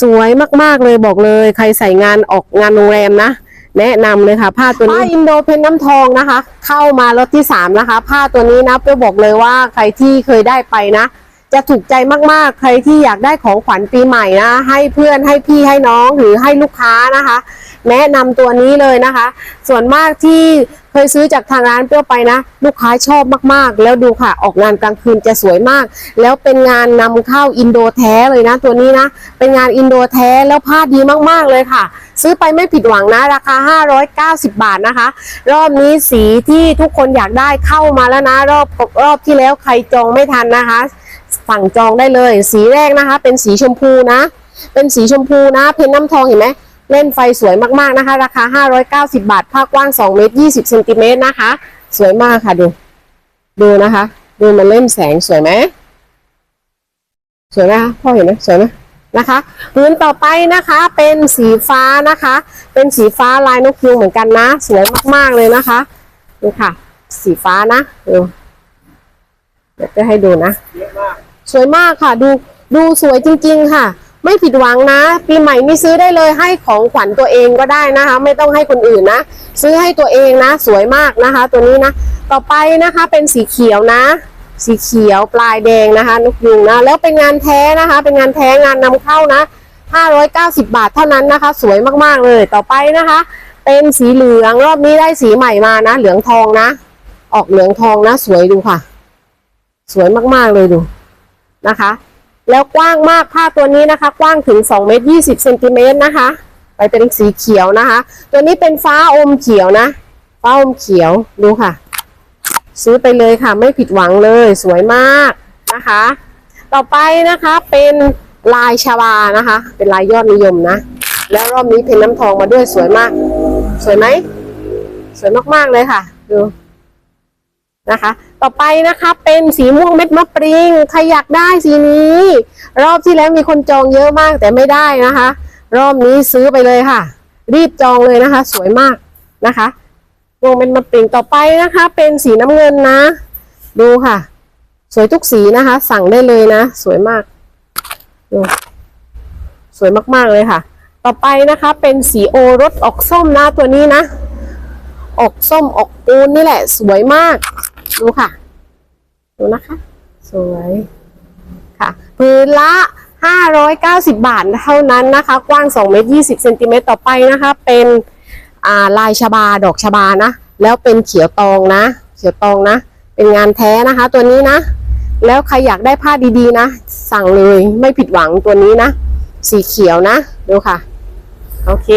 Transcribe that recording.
สวยมากๆเลยบอกเลย ใครใส่งานออกงานโรงแรมนะแนะนำเลยค่ะ ผ้าตัวนี้ผ้าอินโดเพนน้ำทองนะคะ เข้ามารถที่สามนะคะ ผ้าตัวนี้นะเป้บอกเลยว่าใครที่เคยได้ไปนะ จะถูกใจมากๆ ใครที่อยากได้ของขวัญปีใหม่นะให้เพื่อนให้พี่ให้น้องหรือให้ลูกค้านะคะ แนะนำตัวนี้เลยนะคะ ส่วนมากที่ เคยซื้อจากทางร้านเปรี้ยวไปนะ ลูกค้าชอบมากๆ แล้วดูค่ะออกงานกลางคืนจะสวยมาก แล้วเป็นงานนำเข้าอินโดแท้เลยนะ ตัวนี้นะ เป็นงานอินโดแท้แล้วผ้าดีมากๆเลยค่ะ ซื้อไปไม่ผิดหวังนะ ราคา 590 บาทนะคะ รอบนี้สีที่ทุกคนอยากได้เข้ามาแล้วนะ รอบรอบที่แล้วใครจองไม่ทันนะคะ สั่งจองได้เลย สีแรกนะคะ เป็นสีชมพูนะ เป็นสีชมพูนะ เพนน้ำทองเห็นไหม เล่นไฟสวยมากๆนะคะ ราคา 590 บาทผ้ากว้าง 2 เมตร 20เซนติเมตรนะคะ สวยมากค่ะดู ดูนะคะ ดูมันเล่นแสงสวยไหมสวยไหมคะพ่อเห็นไหมสวยไหมนะคะพื้นต่อไปนะคะเป็นสีฟ้านะคะ เป็นสีฟ้าลายนกยูงเหมือนกันนะ สวยมากๆเลยนะคะดูค่ะ สีฟ้านะดูเดี๋ยวจะให้ดูนะสวยมากค่ะ ดูดูสวยจริง ๆ ค่ะ ไม่ผิดหวังนะ ปีใหม่นี่ซื้อได้เลยให้ของขวัญตัวเองก็ได้นะคะ ไม่ต้องให้คนอื่นนะ ซื้อให้ตัวเองนะ สวยมากนะคะ ตัวนี้นะ ต่อไปนะคะเป็นสีเขียวนะ สีเขียวปลายแดงนะคะนกยุงนะแล้วเป็นงานแท้นะคะ เป็นงานแท้งานนำเข้านะ 590 บาทเท่านั้นนะคะ สวยมากๆเลยต่อไปนะคะ เป็นสีเหลืองรอบนี้ได้สีใหม่มานะ เหลืองทองนะ ออกเหลืองทองนะ สวยดูค่ะ สวยมากๆเลยดูนะคะ แล้วกว้างมากผ้าตัวนี้นะคะ กว้างถึง2เมตร20เซนติเมตรนะคะ ไปเป็นสีเขียวนะคะ ตัวนี้เป็นฟ้าอมเขียวนะ ฟ้าอมเขียวดูค่ะ ซื้อไปเลยค่ะ ไม่ผิดหวังเลยสวยมากนะคะ ต่อไปนะคะเป็นลายชาวานะคะ เป็นลายยอดนิยมนะ แล้วรอบนี้เพนน้ำทองมาด้วยสวยมาก สวยไหมสวยมากๆเลยค่ะ ดู นะคะ ต่อไปนะคะเป็นสีม่วงเม็ดมะปริงใครอยากได้สีนี้ รอบที่แล้วมีคนจองเยอะมากแต่ไม่ได้นะคะ รอบนี้ซื้อไปเลยค่ะ รีบจองเลยนะคะ สวยมากนะคะม่วงเม็ดมะปริงต่อไปนะคะ เป็นสีน้ำเงินนะ ดูค่ะ สวยทุกสีนะคะ สั่งได้เลยนะ สวยมากดูสวยมากๆเลยค่ะ ต่อไปนะคะเป็นสีโอรสออกส้มนะตัวนี้นะ ออกส้มออกปูนนี่แหละ สวยมาก ดูค่ะ ดูนะคะ สวยค่ะ พื้นละ590 บาทเท่านั้นนะคะ กว้าง2เมตร20เซนติเมตรต่อไปนะคะ เป็นอ่าลายชบาดอกชบานะ แล้วเป็นเขียวตองนะ เขียวตองนะ เป็นงานแท้นะคะ ตัวนี้นะ แล้วใครอยากได้ผ้าดีๆนะ สั่งเลยไม่ผิดหวังตัวนี้นะ สีเขียวนะ ดูค่ะ โอเค